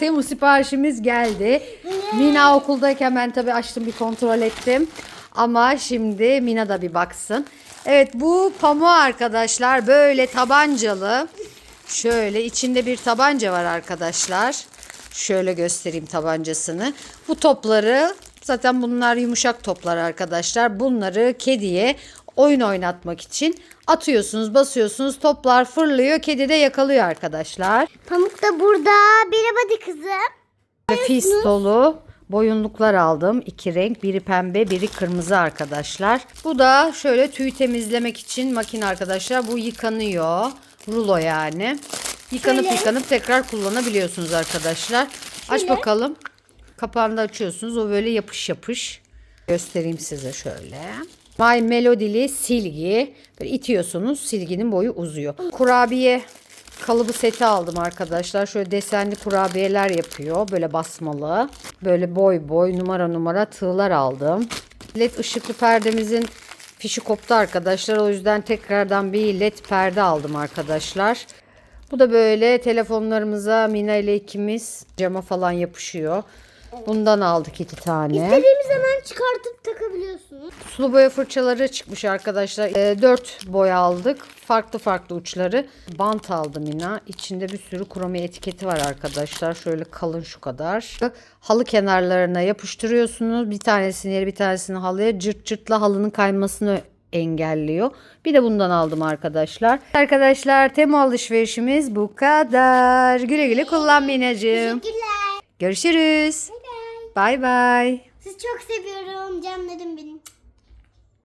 Temu siparişimiz geldi. Mina okuldayken ben tabii açtım bir kontrol ettim. Ama şimdi Mina da bir baksın. Evet bu pamuğu arkadaşlar böyle tabancalı. Şöyle içinde bir tabanca var arkadaşlar. Şöyle göstereyim tabancasını. Bu topları zaten bunlar yumuşak toplar arkadaşlar. Bunları kediye oyun oynatmak için atıyorsunuz, basıyorsunuz. Toplar fırlıyor, kedi de yakalıyor arkadaşlar. Pamuk da burada. Merhaba de kızım. Fis dolu boyunluklar aldım. İki renk. Biri pembe, biri kırmızı arkadaşlar. Bu da şöyle tüy temizlemek için makine arkadaşlar. Bu yıkanıyor. Rulo yani. Yıkanıp Şöyle. yıkanıp tekrar kullanabiliyorsunuz arkadaşlar. Aç Şöyle. bakalım. Kapağını da açıyorsunuz. O böyle yapış yapış. Göstereyim size şöyle. My Melody'li silgi. Böyle itiyorsunuz. Silginin boyu uzuyor. Kurabiye kalıbı seti aldım arkadaşlar. Şöyle desenli kurabiyeler yapıyor. Böyle basmalı. Böyle boy boy numara numara tığlar aldım. LED ışıklı perdemizin fişi koptu arkadaşlar. O yüzden tekrardan bir led perde aldım arkadaşlar. Bu da böyle telefonlarımıza Mina ile ikimiz cama falan yapışıyor. Bundan aldık iki tane. İstediğimiz zaman çıkartıp takabiliyorsunuz. Sulu boya fırçaları çıkmış arkadaşlar. 4 boya aldık. Farklı farklı uçları. Bant aldım yine. İçinde bir sürü kromi etiketi var arkadaşlar. Şöyle kalın şu kadar. Halı kenarlarına yapıştırıyorsunuz. Bir tanesini yere bir tanesini halıya cırt cırtla halının kaymasını engelliyor. Bir de bundan aldım arkadaşlar. Arkadaşlar Temu alışverişimiz bu kadar. Güle güle kullan Minacığım. Teşekkürler. Görüşürüz. Bye bye. Bay bay. Sizi çok seviyorum canlarım benim.